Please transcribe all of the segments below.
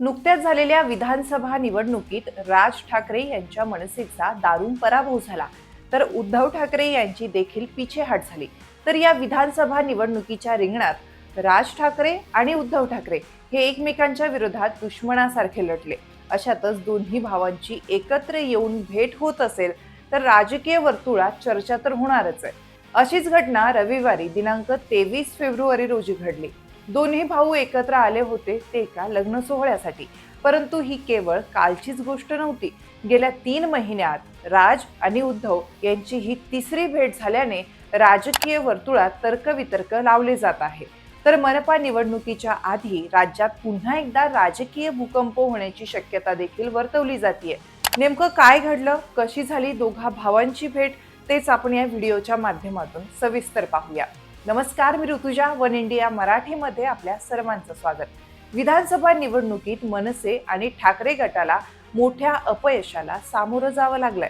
नुकत्याच झालेल्या विधानसभा निवडणुकीत राज ठाकरे यांच्या मनसेचा दारुण पराभव झाला. तर उद्धव ठाकरे यांची देखील पिछेहाट झाली. तर या विधानसभा निवडणुकीच्या रिंगणात राज ठाकरे आणि उद्धव ठाकरे हे एकमेकांच्या विरोधात दुश्मनासारखे लढले. अशातच दोन्ही भावांची एकत्र येऊन भेट होत असेल तर राजकीय वर्तुळात चर्चा तर होणारच आहे. अशीच घटना रविवारी दिनांक तेवीस फेब्रुवारी रोजी घडली. दोन्ही भाऊ एकत्र आले होते ते एका लग्न सोहळ्यासाठी. परंतु ही केवळ कालचीच गोष्ट नव्हती. गेल्या तीन महिन्यात राज आणि उद्धव यांची ही तिसरी भेट झाल्याने राजकीय वर्तुळात तर्कवितर्क लावले जात आहे. तर मनपा निवडणुकीच्या आधी राज्यात पुन्हा एकदा राजकीय भूकंप होण्याची शक्यता देखील वर्तवली जाते नेमकं काय घडलं? कशी झाली दोघा भावांची भेट? तेच आपण या व्हिडिओच्या माध्यमातून सविस्तर पाहूया. नमस्कार मी ऋतुजा वन इंडिया मराठीमध्ये आपल्या सर्वांचं स्वागत. विधानसभा निवडणुकीत मनसे आणि ठाकरे गटाला मोठ्या अपयशाला सामोरं जावं लागलंय.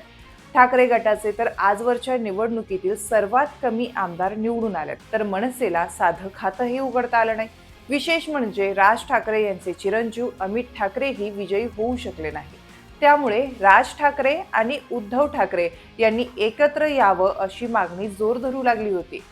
ठाकरे गटाचे तर आजवरच्या निवडणुकीतील सर्वात कमी आमदार निवडून आलेत. तर मनसेला साधं खातंही उघडता आलं नाही. विशेष म्हणजे राज ठाकरे यांचे चिरंजीव अमित ठाकरेही विजयी होऊ शकले नाही. त्यामुळे राज ठाकरे आणि उद्धव ठाकरे यांनी एकत्र यावं अशी मागणी जोर धरू लागली होती.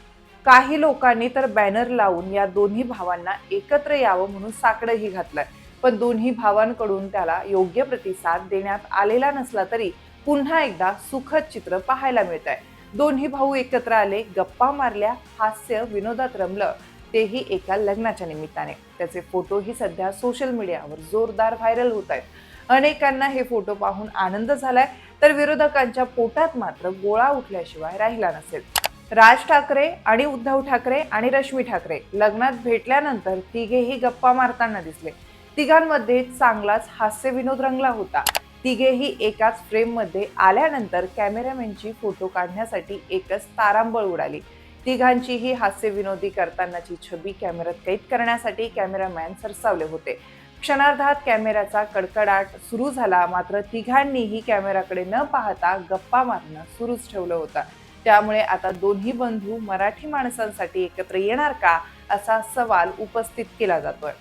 काही लोकांनी तर बॅनर लावून या दोन्ही भावांना एकत्र यावं म्हणून साकडंही घातलंय. पण दोन्ही भावांकडून त्याला योग्य प्रतिसाद देण्यात आलेला नसला तरी पुन्हा एकदा सुखद चित्र पाहायला मिळत आहे दोन्ही भाऊ एकत्र आले गप्पा मारल्या हास्य विनोदात रमलं. तेही एका लग्नाच्या निमित्ताने. त्याचे फोटोही सध्या सोशल मीडियावर जोरदार व्हायरल होत आहेत. अनेकांना हे फोटो पाहून आनंद झालाय तर विरोधकांच्या पोटात मात्र गोळा उठल्याशिवाय राहिला नसेल. राज ठाकरे आणि उद्धव ठाकरे आणि रश्मी ठाकरे लग्नात भेटल्यानंतर तिघेही गप्पा मारताना दिसले. तिघांमध्ये चांगलाच हास्य विनोद रंगला होता. तिघेही एकाच फ्रेममध्ये आल्यानंतर कॅमेरामॅनची फोटो काढण्यासाठी एकच तारांबळ उडाली. तिघांचीही हास्य विनोदी करतानाची छबी कॅमेऱ्यात कैद करण्यासाठी कॅमेरामॅन सरसावले होते. क्षणार्धात कॅमेऱ्याचा कडकडाट सुरू झाला मात्र तिघांनीही कॅमेराकडे न पाहता गप्पा मारणं सुरूच ठेवलं होतं. त्यामुळे आता दोन्ही बंधू मराठी माणसांसाठी एकत्र येणार का असा सवाल उपस्थित केला जातोय.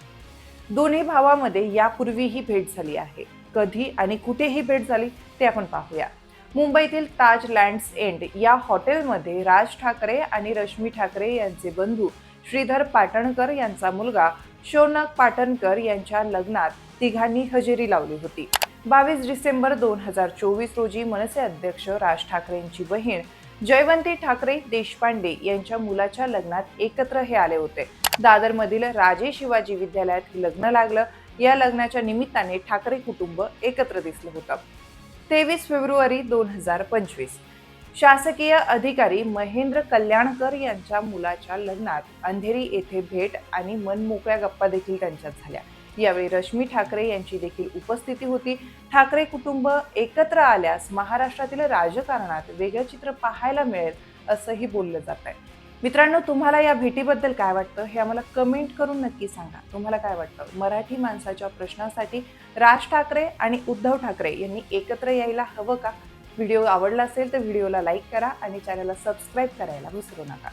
दोन्ही भावामध्ये यापूर्वीही भेट झाली आहे. कधी आणि कुठेही भेट झाली ते आपण पाहूया. मुंबईतील ताज लँड्स एंड या हॉटेलमध्ये राज ठाकरे आणि रश्मी ठाकरे यांचे बंधू श्रीधर पाटणकर यांचा मुलगा शौनक पाटणकर यांच्या लग्नात तिघांनी हजेरी लावली होती. बावीस डिसेंबर दोन हजार चोवीस रोजी मनसे अध्यक्ष राज ठाकरेंची बहीण जयवंती ठाकरे देशपांडे यांच्या मुलाच्या लग्नात एकत्र हे आले होते. दादरमधील राजे शिवाजी विद्यालयात लग्न लागलं. या लग्नाच्या निमित्ताने ठाकरे कुटुंब एकत्र दिसलं होतं. तेवीस फेब्रुवारी दोन हजार पंचवीस. शासकीय अधिकारी महेंद्र कल्याणकर यांच्या मुलाच्या लग्नात अंधेरी येथे भेट आणि मनमोकळ्या गप्पा देखील त्यांच्यात झाल्या. यावेळी रश्मी ठाकरे यांची देखील उपस्थिती होती. ठाकरे कुटुंब एकत्र आल्यास महाराष्ट्रातील राजकारणात वेगळं चित्र पाहायला मिळेल असंही बोललं जात आहे. मित्रांनो तुम्हाला या भेटीबद्दल काय वाटतं? हे आम्हाला कमेंट करून नक्की सांगा. तुम्हाला काय वाटतं? मराठी माणसाच्या प्रश्नासाठी राज ठाकरे आणि उद्धव ठाकरे यांनी एकत्र यायला हवं का? व्हिडिओ आवडला असेल तर व्हिडिओला लाईक करा आणि चॅनलला सबस्क्राईब करायला विसरू नका.